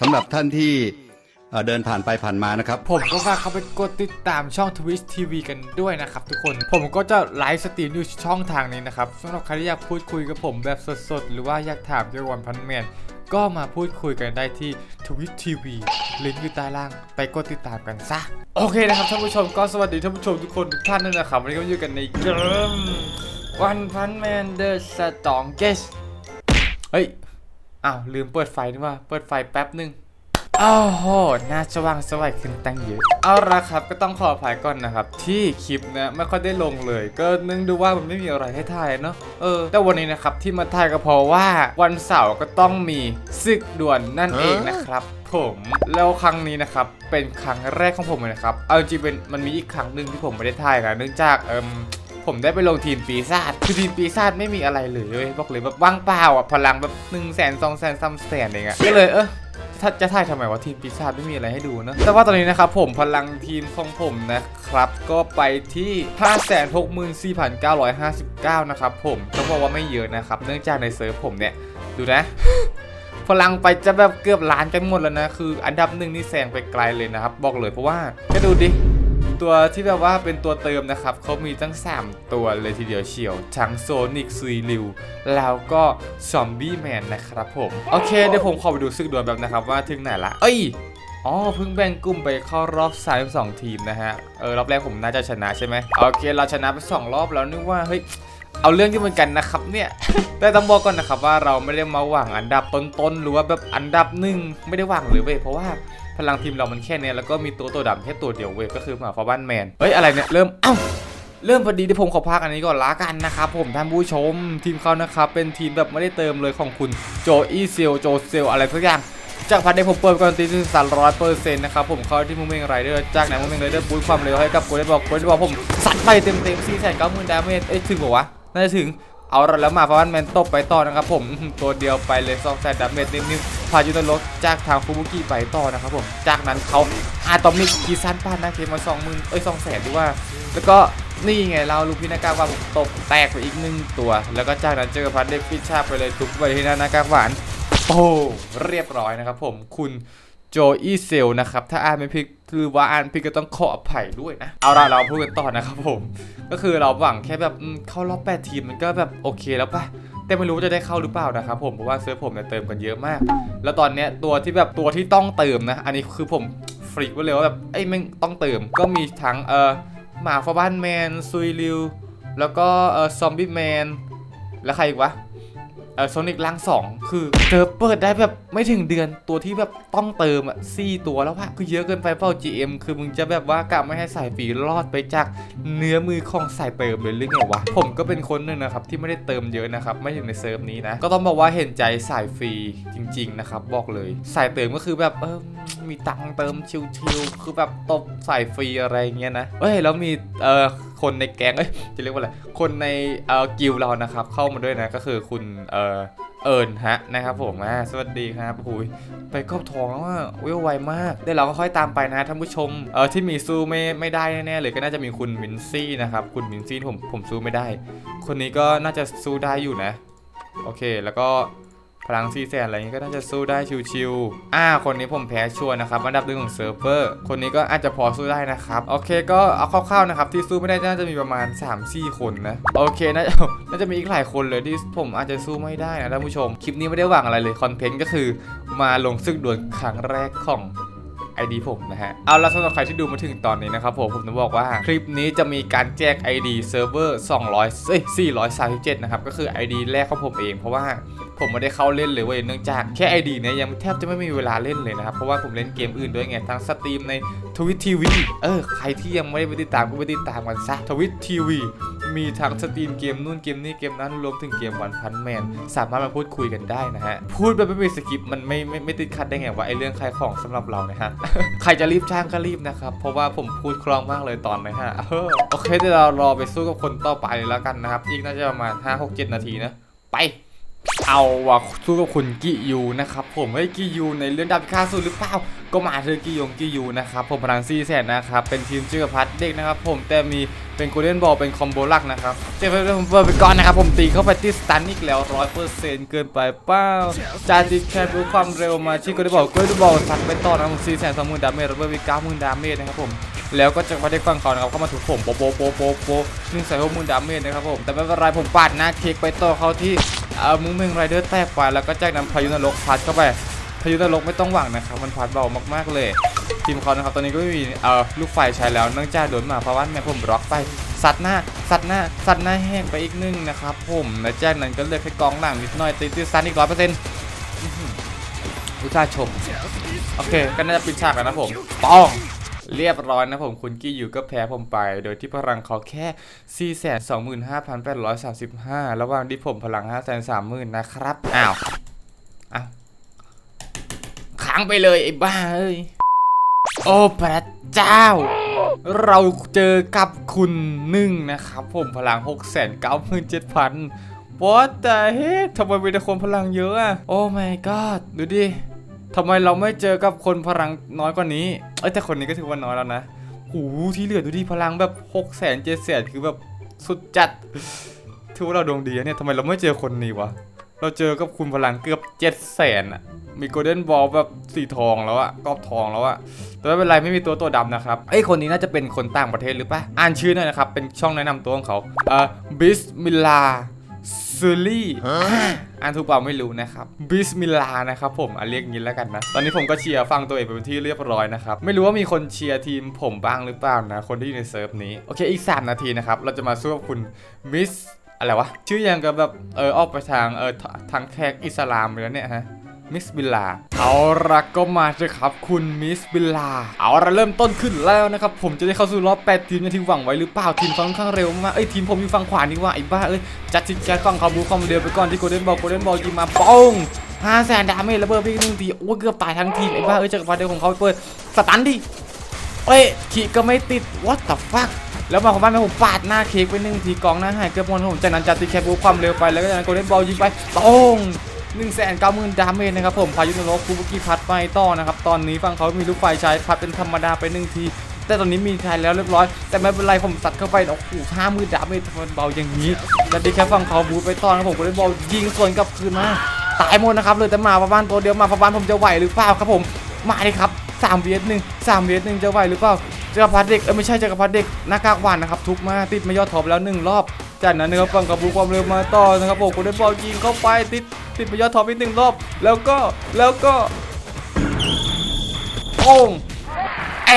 สำหรับท่านที่เดินผ่านไปผ่านมานะครับ ผมก็ฝากเข้าไปกดติดตามช่อง Twitch TV กันด้วยนะครับทุกคน ผมก็จะไลฟ์สตรีมอยู่ช่องทางนี้นะครับสำหรับใครที่อยากพูดคุยกับผมแบบสดๆ หรือว่าอยากถามเกี่ยวกับวันพันแมนก็มาพูดคุยกันได้ที่ Twitch TV ลิงก์อยู่ใต้ล่าง ไปกดติดตามกันซะ โอเคนะครับท่านผู้ชมก็สวัสดีท่านผู้ชมทุกคนทุกท่านด้วยนะครับ วันนี้ก็อยู่กันในเกมวันพันแมนเดอะสตองเกสเฮ้ย อ้าวลืมเปิดไฟนี่ว่าเปิดไฟแป๊บหนึ่งอ้าวโหหน้าสว่างสวัยขึ้นตั้งเยอะ เอาละครับ ก็ต้องขออภัยก่อนนะครับ ที่คลิปนี่ยไม่ค่อยได้ลงเลย ก็นึกดูว่ามันไม่มีอะไรให้ถ่ายเนาะ เออ แต่วันนี้นะครับที่มาถ่ายก็เพราะว่าวันเสาร์ก็ต้องมีศึกด่วนนั่นเองนะครับผมแล้วครั้งนี้นะครับเป็นครั้งแรกของผมเลยนะครับ เอาจริงๆเป็นมันมีอีกครั้งหนึ่งที่ผมไม่ได้ถ่ายกันเนื่องจากเอิม ผมได้ไปลงทีมปีศาจคือทีมปีศาจไม่มีอะไรเลยเว้ยบอกเลยแบบว่างเปล่าอะพลังแบบหนึ่งแสนสองแสนสามแสนเองอะก็เลยเออถ้าจะถ่ายทำไมว่าทีมปีศาจไม่มีอะไรให้ดูนะ แต่ว่าตอนนี้นะครับผมพลังทีมของผมนะครับ ก็ไปที่ 564,959 นะครับผมต้องบอกว่าไม่เยอะนะครับ เนื่องจากในเซิร์ฟผมเนี่ย ดูนะ พลังไปจะแบบเกือบล้านกันหมดแล้วนะ คืออันดับหนึ่งนี่แซงไปไกลเลยนะครับ บอกเลยเพราะว่าก็ดูดิ ตัวที่แบบว่าเป็นตัวเติมนะครับเขามีตั้ง 3 ตัวเลยทีเดียวเฉียว ทั้งโซนิกซีริวแล้วก็ซอมบี้แมนนะครับผม โอเค เดี๋ยวผมขอไปดูซึกด่วลแบบนะครับว่าถึงไหนละ เอ้ยอ๋อเพิ่งแบ่งกลุ่มไปเข้ารอบสายสองทีมนะฮะ เออ รอบแรกผมน่าจะชนะใช่ไหมโอเค เราชนะไป 2 รอบแล้วนึกว่าเฮ้ยเอาเรื่องที่เหมือนกันนะครับเนี่ยแต่ต้องบอกก่อนนะครับว่าเราไม่ได้มาหวังอันดับต้นๆหรือว่าแบบอันดับหนึ่งไม่ได้หวังเลยเว้ยเพราะว่า พลังทีมเรามันแค่เนี้ยแล้วก็มีตัวตัวดำแค่ตัวเดียวเว้ยก็คือหมาฟ้าบ้านแมนเฮ้ยอะไรเนี่ยเริ่มเอ้าเริ่มพอดีที่ผมขอพักอันนี้ก่อนละกันนะครับผมท่านผู้ชมทีมเขานะครับเป็นทีมแบบไม่ได้เติมเลยของคุณโจอีเซลโจเซลอะไรสักอย่างจากพันเดผมเปิดก่อนตีถึงสามร้อยเปอร์เซ็นต์นะครับผมเข้าที่มูเมงไรเดอร์จากนั้นมูเมงไรเดอร์บูทความเร็วให้กับโกลเด้นบอกโกลเด้นบอกผมสัดไปเต็มเต็มสี่แสนเก้าหมื่นดาเมจเอ้ยถึงบอกวะน่าจะถึง เอาแล้วมาฟาวันแมนตบไปต่อนะครับผมตัวเดียวไปเลยสองแสนดาเมจนิ่มๆพายุตโลกจากทางฟูบุกิไปต่อนะครับผมจากนั้นเขาอาตอมิกกีซันปานนะเทมาสองหมื่นเอ้ยสองแสนดีว่า แล้วก็นี่ไงเราลูกพี่นากากว่าผมตบแตกไปอีกหนึ่งตัว แล้วก็จากนั้นเจอพันเดฟิชาไปเลยทุบไปที่หน้านากาหวานโอ้เรียบร้อยนะครับผมคุณโจอีเซลนะครับถ้าอ่านไม่ผิด คือว่าอ่านผิดก็ต้องขออภัยด้วยนะ เอาละเราพูดกันต่อนะครับผม ก็คือเราหวังแค่แบบเข้ารอบ8ทีมมันก็แบบโอเคแล้วปะแต่ไม่รู้จะได้เข้าหรือเปล่านะครับผมเพราะว่าเซิร์ฟผมเนี่ยเติมกันเยอะมาก แล้วตอนเนี้ยตัวที่แบบตัวที่ต้องเติมนะ อันนี้คือผมฟรีกไว้เลยว่าแบบไอ้แม่งต้องเติม ก็มีทั้งเอ่อหมาฟาบ้านแมนซุยริวแล้วก็เอ่อซอมบี้แมนแล้วใครอีกวะ เออโซนิกล่างสองคือเจอเปิดได้แบบไม่ถึงเดือนตัวที่แบบต้องเติมอะสี่ตัวแล้วว่ะคือเยอะเกินไปเปล่า GM คือมึงจะแบบว่ากะไม่ให้สายปีรอดไปจากเนื้อมือของสายเติมเลยหรือไงวะ ผมก็เป็นคนหนึ่งนะครับที่ไม่ได้เติมเยอะนะครับ ไม่ถึงในเซิร์ฟนี้นะ ก็ต้องบอกว่าเห็นใจสายฟรีจริง ๆ นะครับ บอกเลยสายเติมก็คือแบบเออมีตังค์เติมชิวๆคือแบบตบสายฟรีอะไรเงี้ยนะเอ้ยแล้วมีเออคนในแก๊งเอ้ยจะเรียกว่าอะไรคนในเอ่อกิลเรานะครับ เข้ามาด้วยนะก็คือคุณเอ่อเอิญฮะนะครับผมอ่าสวัสดีครับโอ้ยไปครอบทองแล้วว่าวิวไวมากเดี๋ยวเราก็ค่อยตามไปนะท่านผู้ชมเออที่มีสู้ไม่ไม่ได้แน่ๆเลยก็น่าจะมีคุณมินซี่นะครับคุณมินซี่ผมผมสู้ไม่ได้ คนนี้ก็น่าจะสู้ได้อยู่นะ โอเคแล้วก็ พลังซีแสนอะไรอย่างงี้ก็น่าจะสู้ได้ชิวๆอ่า คนนี้ผมแพ้ชัวร์นะครับอันดับหนึ่งของเซิร์ฟเวอร์คนนี้ก็อาจจะพอสู้ได้นะครับ โอเคก็เอาคร่าวๆนะครับ ที่สู้ไม่ได้น่าจะมีประมาณ 3-4 คนนะ โอเคน่าจะน่าจะมีอีกหลายคนเลยที่ผมอาจจะสู้ไม่ได้นะท่านผู้ชม คลิปนี้ไม่ได้หวังอะไรเลยคอนเทนต์ก็คือ มาลงซึกดวลครั้งแรกของ ID ผมนะฮะ เอาละสำหรับใครที่ดูมาถึงตอนนี้นะครับผมผมจะบอกว่าคลิปนี้จะมีการแจก ID เซิร์ฟเวอร์200เอ้ย437 นะครับ ก็คือ ID แรกของผมเองเพราะว่า ผมไม่ได้เข้าเล่นเลยเว้ยเนื่องจากแค่ ID เนี่ยยังแทบจะไม่มีเวลาเล่นเลยนะครับ เพราะว่าผมเล่นเกมอื่นด้วยไงทั้งสตรีมในทวิตทีวีเออใครที่ยังไม่ได้ไปติดตามก็ไปติดตามกันซะทวิตทีวีมีทั้งสตรีมเกมนู่นเกมนี่เกมนั้นรวมถึงเกมวันพันแมนสามารถมาพูดคุยกันได้นะฮะ พูดแบบไม่มีสคริปต์มันไม่ไม่ไม่ติดขัดได้ไงวะไอเรื่องขายของสำหรับเรานะฮะ ใครจะรีบจ้างก็รีบนะครับ เพราะว่าผมพูดคล่องมากเลยตอนนะฮะโอเคเดี๋ยวเรารอไปสู้กับคนต่อไปเลยแล้วกันนะครับ อีกน่าจะประมาณ5 6 7นาทีนะ ไป เอาว่ะสู้กับคุณกิยูนะครับผมเฮ้ยกิยูในเรื่องดาบพิฆาตสูตรหรือเปล่าก็มาเธอกิยงกิยูนะครับผมพลังซีแสนนะครับเป็นทีมเจือพัดเด็กนะครับผมแต่มีเป็นโกลเด้นบอลเป็นคอมโบลักนะครับเจฟเฟอร์ผมเปิดไปก่อนนะครับผมตีเข้าไปที่สตันอีกแล้วร้อยเปอร์เซ็นต์เกินไปเป้าจาจิแคร์รู้ความเร็วมาที่โกลเด้นบอลโกลเด้นบอลสัตว์ไปต่อนะผมซีแสนสองหมื่นดาเมจระเบิดวิก้าหมื่นดาเมจนะครับผมแล้วก็จะมาได้ฟังเขานะครับเข้ามาถูกผมโปโปโปโปโปหนึ่งใส่หกหมื่นดาเมจนะครับผมแต่ไม่เป็นไรผมปาดหน้าเค้กไปต่อเขาที่ เอ่อมุ้งเมงไรเดอร์แตกไปแล้วก็จากนั้นพายุนรกพัดเข้าไปพายุนรกไม่ต้องหวังนะครับมันพัดเบามากๆเลยทีมเขานะครับตอนนี้ก็ไม่มีเอ่อลูกไฟใช้แล้วเนื่องจากโดนหมาเพราะว่าแม่ผมบล็อกไปซัดหน้าซัดหน้าซัดหน้าแห้งไปอีกนึงนะครับผมและจากนั้นก็เลือกให้กองหลังนิดหน่อยตีตีซันอีกร้อยเปอร์เซ็นต์อุตส่าห์ชมโอเคก็น่าจะปิดฉากแล้วนะผมป้อง เรียบร้อยนะผมคุณกี้อยู่ก็แพ้ผมไป โดยที่พลังเขาแค่ 425,835 ระหว่างที่ผมพลัง 530,000นะครับ อ้าว อ้าวค้างไปเลยไอ้บ้าเอ้ย โอ้พระเจ้า เราเจอกับคุณหนึ่งนะครับ ผมพลัง 697,000 What the heck ทำไมมีแต่คนพลังเยอะอะโอ้ my god ดูดิ ทำไมเราไม่เจอกับคนพลังน้อยกว่านี้ เอ้ยแต่คนนี้ก็ถือว่าน้อยแล้วนะหูที่เหลือดูดิพลังแบบ6 0 0 0 0 7 0 0 0คือแบบสุดจัด ถือว่าเราดวงดีนะเนี่ยทำไมเราไม่เจอคนนี้วะ เราเจอกับคุณพลังเกือบ7 0 0 0 0อะมีโกลเด้นบอลแบบสีทองแล้วอะกอบทองแล้วอะแต่ไม่เป็นไรไม่มีตัวตัวดำนะครับไอ้ยคนนี้น่าจะเป็นคนต่างประเทศหรือปะอ่านชื่อหน่อยนะครับ เป็นช่องแนะนำตัวของเขาเอ่อบิสมิลลา ซูลี่อ่านถูกเปล่าไม่รู้นะครับบิสมิลลานะครับผมอะเรียกงี้แล้วกันนะ ตอนนี้ผมก็เชียร์ฟังตัวเองเป็นที่เรียบร้อยนะครับ ไม่รู้ว่ามีคนเชียร์ทีมผมบ้างหรือเปล่านะ คนที่อยู่ในเซิร์ฟนี้ โอเค อีก 3 นาทีนะครับ เราจะมาสู้กับคุณมิสอะไรวะ ชื่อยังกับแบบเออออกไปทางเออทางแขกอิสลามไปแล้วเนี่ยฮะ มิสบิลลาเอาละก็มาเถอะครับคุณมิสบิลลาเอาละเริ่มต้นขึ้นแล้วนะครับ ผมจะได้เข้าสู่รอบ8ทีมที่หวังไว้หรือเปล่าทีมเขาค่อนข้างเร็วมากเอ้ยทีมผมอยู่ฝั่งขวานี่ว่าไอ้บ้าเอ้ยจัดจิตใจฟังเขาบูความเร็วไปก่อนที่โกลเด้นบอลโกลเด้นบอลยิงมาป้องห้าแสนดาเมจระเบิดพี่หนึ่งทีโอ้เกือบตายทั้งทีมไอ้บ้าเอ้ยจักรพรรดิของเขาเปิดสตันดิเอ้ยขีก็ไม่ติด what the fuck แล้วมาของบ้านแม่ผมปาดหน้าเค้กไปหนึ่งทีกองหน้าหายเกือบหมดผมจากนั้นจัดตีแคปบูความเร็วไปแล้วก็จากนั้นโกลเด้นบอลยิงไปตรง หนึ่งแสนเก้าหมื่นดาเมจนะครับผมพายุนรกคูบุกิพัดไปต่อนะครับตอนนี้ฝั่งเขามีลูกไฟใช้พัดเป็นธรรมดาไปหนึ่งทีแต่ตอนนี้มีใช้แล้วเรียบร้อย แต่ไม่เป็นไรผมสัตัดเข้าไปโอ้โหห้าหมื่นดาเมจเบาอย่างนี้จัดตีแคปฝั่งเขาบูไปต่อนะครับผมกลเด้บอลยิงสวนกลับคืนมาตายหมดนะครับเลยแต่มาประบ้านตัวเดียวมาประบ้านผมจะไหวหรือเปล่าครับผมมาเลยครับ3เวทหนึ่ง3เวทหนึ่งจะไหวหรือเปล่าจักรพรรดิเด็กเออไม่ใช่จักรพรรดิเด็กหน้ากากหวานนะครับทุกมาติดมายอดท็อปแล้วหนึ่งรอบจากนั้นนะครับฝั่งกับบูความเร็วมาต่อนะครับผมคนได้บอลยิงเข้าไปติด ติดมายอดท็อปอีกหนึ่งรอบ แล้วก็แล้วก็โอ้งเอ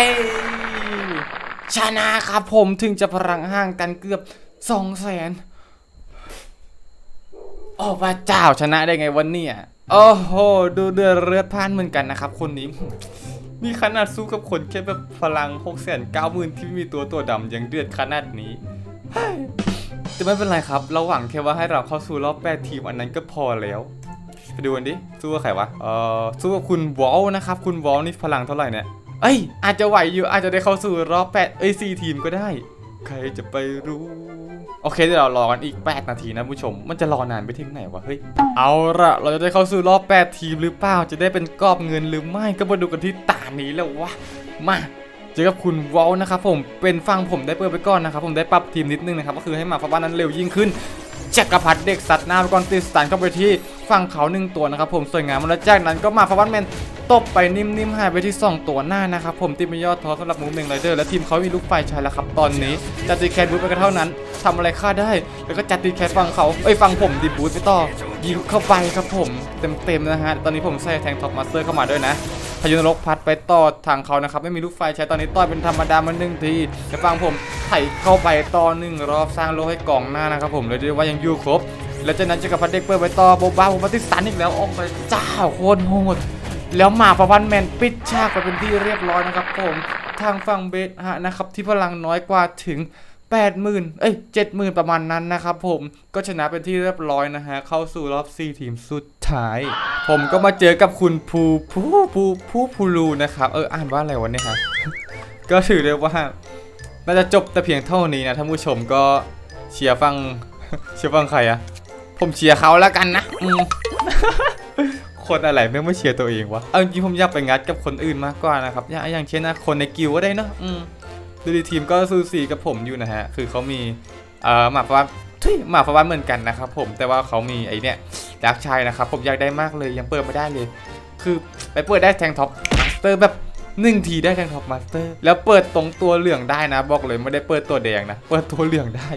ชนะครับผมถึงจะพลังห่างกันเกือบสองแสนโอ้พระเจ้าชนะได้ไงวันนี้โอ้โหดูเดือดเลือดพ่านเหมือนกันนะครับ คนนี้นี่ขนาดสู้กับคนแค่แบบพลัง6 9 0 0 0 0ที่ไม่มีตัวตัวดำยังเดือดขนาดนี้ แต่ไม่เป็นไรครับ เราหวังแค่ว่าให้เราเข้าสู่รอบ 8 ทีมอันนั้นก็พอแล้ว ไปดูกันดิ สู้กับใครวะ เอ่อ สู้กับคุณวอลนะครับ คุณวอลนี่พลังเท่าไหร่เนี่ย เอ้ย อาจจะไหวอยู่ อาจจะได้เข้าสู่รอบ 8 เอ้ย 4 ทีมก็ได้ ใครจะไปรู้ โอเคเดี๋ยวเรารอกันอีก 8 นาทีนะผู้ชม มันจะรอนานไปถึงไหนวะ เฮ้ย เอาละเราจะได้เข้าสู่รอบ 8 ทีมหรือเปล่า จะได้เป็นกอบเงินหรือไม่ ก็มาดูกันที่ตานี้แล้ววะ มา เจอกับคุณวอลนะครับผมเป็นฟังผมได้เปิดไปก่อนนะครับผมได้ปรับทีมนิดนึงนะครับก็คือให้หมาฟ้าบ้านนั้นเร็วยิ่งขึ้นจักรพรรดิเด็กสัตว์หน้าไปก่อนติสตันเข้าไปที่ฝั่งเขาหนึ่งตัวนะครับผมสวยงามแล้วจากนั้นก็มาฟ้าบ้านแมนตบไปนิ่มๆหายไปที่สองตัวหน้านะครับผมติดไม่ยอดท้อสำหรับมูเมงไรเดอร์และทีมเขามีลูกไฟใช้แล้วครับตอนนี้จัดตีแคทบูทไปก็เท่านั้นทำอะไรค่าได้ แล้วก็จัดตีแคทฟังเขาเอ้ยฟังผมดีบูทไปต่อยิงเข้าไปครับผมเต็มๆนะฮะตอนนี้ผมใส่แทงท็อปมาสเตอร์เข้ามาด้วยนะ พายุนรกพัดไปต่อทางเขานะครับไม่มีลูกไฟใช้ตอนนี้ต่อยเป็นธรรมดามันหนึ่งทีแต่ฟังผมไถเข้าไปต่อหนึ่งรอบสร้างโลให้กล่องหน้านะครับผมเลยเรียว่ายังอยู่ครบ แล้วจากนั้นจะกับพัดเด็กเปิดไปต่อโบบาผมปฏิสันอีกแล้วออกไปเจ้าโคตรโหดแล้วหมาประวันแมนปิดฉากไปเป็นที่เรียบร้อยนะครับผมทางฝั่งเบสฮะนะครับที่พลังน้อยกว่าถึง80,000เอ้ย70,000 ประมาณนั้นนะครับผมก็ชนะเป็นที่เรียบร้อยนะฮะเข้าสู่รอบ 4 ทีมสุด ท้าย ผมก็มาเจอกับคุณภูภูภูภูภูรูนะครับ เอออ่านว่าอะไรวะเนี่ยฮะก็ถือได้ว่าน่าจะจบแต่เพียงเท่านี้นะท่านผู้ชมก็เชียร์ฟังเชียร์ฟังใครอะผมเชียร์เขาแล้วกันนะอืคนอะไรไม่ไม่เชียร์ตัวเองวะเอาจริงผมอยากไปงัดกับคนอื่นมากกว่านะครับ อย่างอย่างเช่นนะคนในกิวก็ได้เนอะดูดีทีมก็สูสีกับผมอยู่นะฮะ คือเขามีเอ่อหมาฟ้า หมาฟ้าเหมือนกันนะครับผมแต่ว่าเขามีไอเนี่ยดักชัยนะครับผมอยากได้มากเลยยังเปิดไม่ได้เลย คือไปเปิดได้แทงท็อปมาสเตอร์แบบหนึ่งทีได้แทงท็อปมาสเตอร์แล้วเปิดตรงตัวเหลืองได้นะ บอกเลยไม่ได้เปิดตัวแดงนะ เปิดตัวเหลืองได้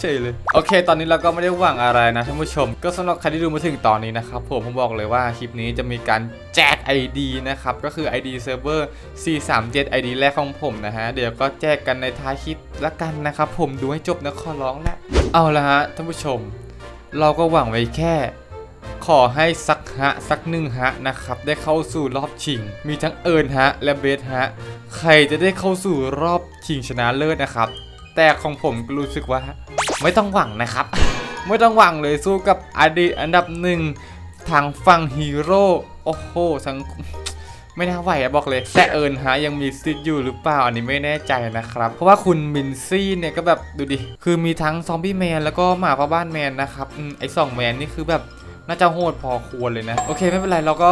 ใช่เลยโอเค ตอนนี้เราก็ไม่ได้หวังอะไรนะท่านผู้ชม ก็สำหรับใครที่ดูมาถึงตอนนี้นะครับผมผมบอกเลยว่าคลิปนี้จะมีการแจก ID นะครับ ก็คือ ID Server 437 ID แรกของผมนะฮะ เดี๋ยวก็แจกกันในท้ายคลิปละกันนะครับผมดูให้จบนะขอร้องละเอาละฮะท่านผู้ชม เราก็หวังไว้แค่ ขอให้สักฮะสักหนึ่งฮะนะครับได้เข้าสู่รอบชิง มีทั้งเอิญฮะและเบสฮะใครจะได้เข้าสู่รอบชิงชนะเลิศนะครับ แต่ของผมรู้สึกว่า ไม่ต้องหวังนะครับ ไม่ต้องหวังเลยสู้กับอดีตอันดับหนึ่งทางฝั่งฮีโร่โอ้โหสังไม่น่าไหวอะบอกเลย แต่เอิญฮะยังมีสิทธิ์อยู่หรือเปล่าอันนี้ไม่แน่ใจนะครับ เพราะว่าคุณมินซี่เนี่ยก็แบบดูดิ คือมีทั้งซอมบี้แมนแล้วก็หมาพ่อบ้านแมนนะครับอไอสองแมนนี่คือแบบน่าจะโหดพอควรเลยนะ โอเคไม่เป็นไรเราก็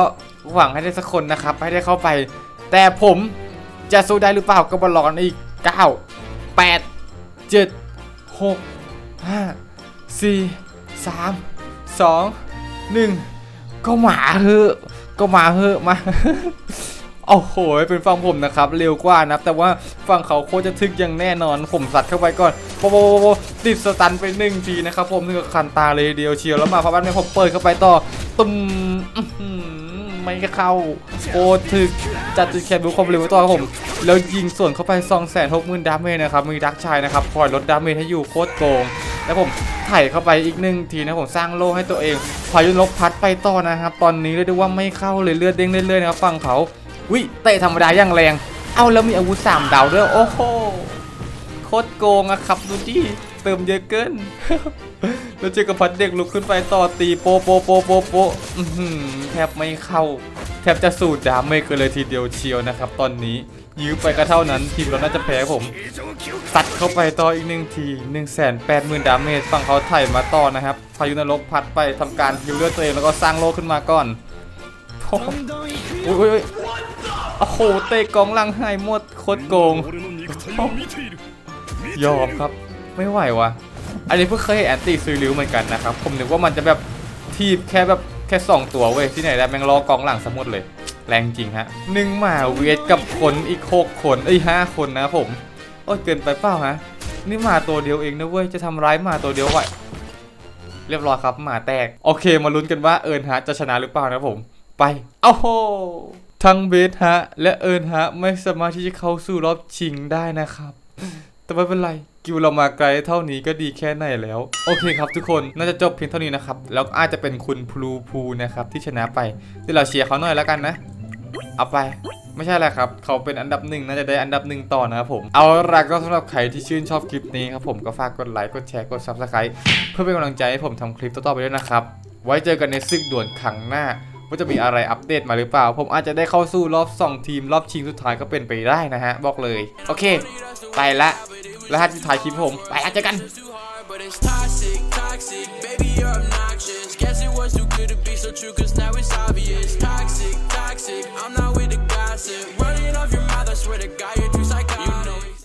หวังให้ได้สักคนนะครับ ให้ได้เข้าไป แต่ผมจะสู้ได้หรือเปล่าก็บอลอนอีก 9 8 7 6 5 4 3 2 1 ก็หมาเหอะก็หมาเหอะมาโอ้โห เป็นฝั่งผมนะครับ เร็วกว่านะ แต่ว่าฝั่งเขาโคตรจะทึกอย่างแน่นอน ผมสัตว์เข้าไปก่อนโปโปโปติดสตันไปหนึ่งทีนะครับผมนึกว่าคันตาเลยเดียวเชียว แล้วมาพอบ้านแม่ผมเปิดเข้าไปต่อตุ้ม ไม่เข้าโคตรถึกจัดจุดแคบดูความเร็วไว้ต่อครับผม แล้วยิงส่วนเข้าไป2 6 0 0 0 0ดาเมจนะครับมีดักชายนะครับคอยลดดาเมจให้อยู่โคตรโกง แล้วผมไถ่เข้าไปอีกหนึ่งทีนะผมสร้างโล่ให้ตัวเองพายุนกพัดไปต่อนะครับ ตอนนี้เรียกได้ว่าไม่เข้าเลยเลือดเด้งเรื่อยๆนะครับฝั่งเขาวิเตะธรรมดาอย่างแรง เอาแล้วมีอาวุธสามดาวด้วยโอ้โหโคตรโกงอะครับดูดิ เติมเยอะเกิน แล้วเจอกับพัดเด็กลุกขึ้นไปต่อตีโปโปโปโปโปแทบไม่เข้า แทบจะสูดดาเมจกันเลยทีเดียวเชียวนะครับ ตอนนี้ยื้อไปก็เท่านั้น ทีมเราน่าจะแพ้ผมตัดเข้าไปต่ออีกหนึ่งที1 8 0 0 0 0 ดาเมจฝั่งเขาไถ่มาต่อนะครับพายุนรกพัดไปทำการฮิวเลือดตัวเองแล้วก็สร้างโลขึ้นมาก่อนโอ้โหอุ๊ยโอ้โหเตะกองลังหายหมดโคตรโกงยอมครับ ไม่ไหววะอันนี้เพิ่งเคยเห็นแอนตี้ซีริวเหมือนกันนะครับ ผมนึกว่ามันจะแบบทีบแค่แบบแค่สองตัวเว้ยที่ไหนได้แม่งรอกองหลังสมุดเลย แรงจริงฮะหนึ่งหมาเวทกับคนอีกหกคนเอ้ยห้าคนนะผม โอ้ยเกินไปเปล่าฮะนี่หมาตัวเดียวเองนะเว้ยจะทำร้ายหมาตัวเดียวไหวเรียบร้อยครับหมาแตก โอเคมาลุ้นกันว่าเอิญฮะจะชนะหรือเปล่านะผมไปเอ้าโหทั้งเบสฮะ และเอิญฮะ ไม่สามารถที่จะเข้าสู่รอบชิงได้นะครับ แต่ไม่เป็นไร กิวเรามาไกลเท่านี้ก็ดีแค่ไหนแล้ว โอเคครับทุกคนน่าจะจบเพียงเท่านี้นะครับ แล้วอาจจะเป็นคุณพลูพูนะครับที่ชนะไปเดี๋ยวเราเชียร์เขาหน่อยแล้วกันนะ เอาไปไม่ใช่แหละครับ เขาเป็นอันดับหนึ่งน่าจะได้อันดับหนึ่งต่อนะครับผม เอาละก็สำหรับใครที่ชื่นชอบคลิปนี้ครับผมก็ฝากกดไลค์ กดแชร์ กด subscribe เพื่อเป็นกำลังใจให้ผมทำคลิปต่อๆไปด้วยนะครับ ไว้เจอกันในศึกด่วนครั้งหน้า ว่าจะมีอะไรอัปเดตมาหรือเปล่า ผมอาจจะได้เข้าสู่รอบ 2 ทีมรอบชิงสุดท้ายก็เป็นไปได้นะฮะ บอกเลย โอเค ไปละ Let's but it's toxic, toxic. Baby, you're to the. Running off your mouth, I swear to God.